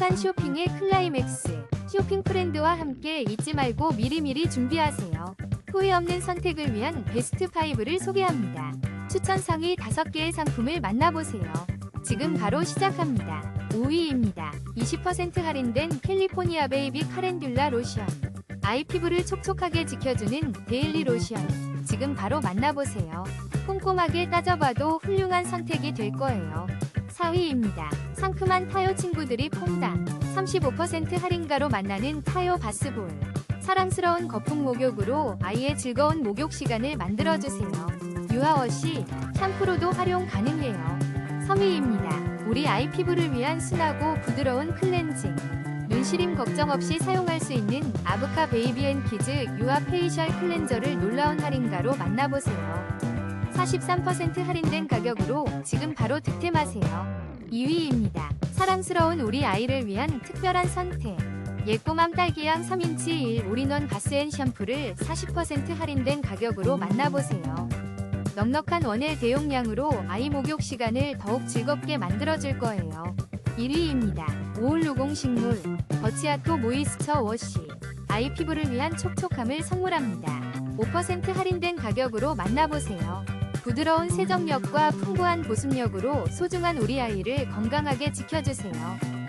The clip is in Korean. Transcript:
행복한 쇼핑의 클라이맥스. 쇼핑 프렌드와 함께 잊지 말고 미리미리 준비하세요. 후회 없는 선택을 위한 베스트 5를 소개합니다. 추천 상위 5개의 상품을 만나보세요. 지금 바로 시작합니다. 5위입니다. 20% 할인된 캘리포니아 베이비 카렌듈라 로션. 아이 피부를 촉촉하게 지켜주는 데일리 로션. 지금 바로 만나보세요. 꼼꼼하게 따져봐도 훌륭한 선택이 될 거예요. 4위입니다. 상큼한 타요 친구들이 퐁당. 35% 할인가로 만나는 타요 바스볼. 사랑스러운 거품 목욕으로 아이의 즐거운 목욕 시간을 만들어주세요. 유아워시 샴푸로도 활용 가능해요. 3위입니다. 우리 아이 피부를 위한 순하고 부드러운 클렌징. 눈시림 걱정 없이 사용할 수 있는 아브카 베이비 앤 키즈 유아 페이셜 클렌저를 놀라운 할인가로 만나보세요. 43% 할인된 가격으로 지금 바로 득템하세요. 2위입니다. 사랑스러운 우리 아이를 위한 특별한 선택. 예꼬맘 딸기향 3인치 1 올인원 바스앤 샴푸를 40% 할인된 가격으로 만나보세요. 넉넉한 원액 대용량으로 아이 목욕 시간을 더욱 즐겁게 만들어줄 거예요. 1위입니다. 오울루공 식물 버치아토 모이스처 워시 아이 피부를 위한 촉촉함을 선물합니다. 5% 할인된 가격으로 만나보세요. 부드러운 세정력과 풍부한 보습력으로 소중한 우리 아이를 건강하게 지켜주세요.